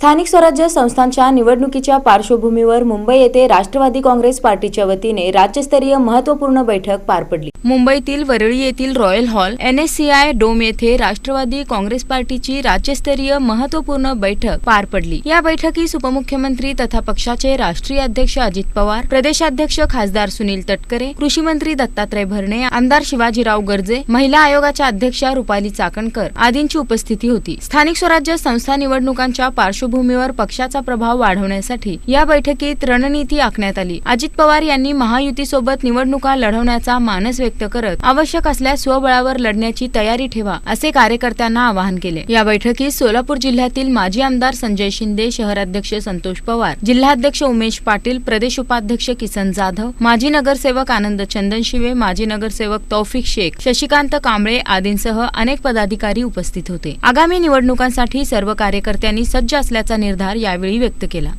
स्थानिक स्वराज्य संस्थांच्या निवडणुकीच्या पार्श्वभूमीवर मुंबई येथे राष्ट्रवादी काँग्रेस पार्टीच्या वतीने राज्यस्तरीय महत्त्वपूर्ण बैठक पार पडली. मुंबईतील वरळी येथील रॉयल हॉल एनएससीआय डोम येथे राष्ट्रवादी काँग्रेस पार्टीची राज्यस्तरीय महत्त्वपूर्ण बैठक पार पडली. या बैठकीस उपमुख्यमंत्री तथा पक्षाचे राष्ट्रीय अध्यक्ष अजित पवार प्रदेशाध्यक्ष खासदार सुनील तटकरे कृषी मंत्री दत्तात्रय भरणे आमदार शिवाजीराव गर्जे महिला आयोगाच्या अध्यक्षा रुपाली चाकणकर आदींची उपस्थिती होती. स्थानिक स्वराज्य संस्था निवडणुकांच्या पार्श्वभूमीवर पक्षाचा प्रभाव वाढवण्यासाठी या बैठकीत रणनीती आखण्यात आली. अजित पवार यांनी महायुतीसोबत निवडणुका लढवण्याचा मानस व्यक्त करत आवश्यक असल्यास स्वबळावर लढण्याची तयारी ठेवा असे कार्यकर्त्यांना आवाहन केले. या बैठकीत सोलापूर जिल्ह्यातील माजी आमदार संजय शिंदे शहराध्यक्ष संतोष पवार जिल्हाध्यक्ष उमेश पाटील प्रदेश उपाध्यक्ष किसन जाधव माजी नगरसेवक आनंद चंदनशिवे माजी नगरसेवक तौफिक शेख शशिकांत कांबळे आदींसह अनेक पदाधिकारी उपस्थित होते. आगामी निवडणुकांसाठी सर्व कार्यकर्त्यांनी सज्ज असल्या असल्याचा निर्धार यावेळी व्यक्त केला.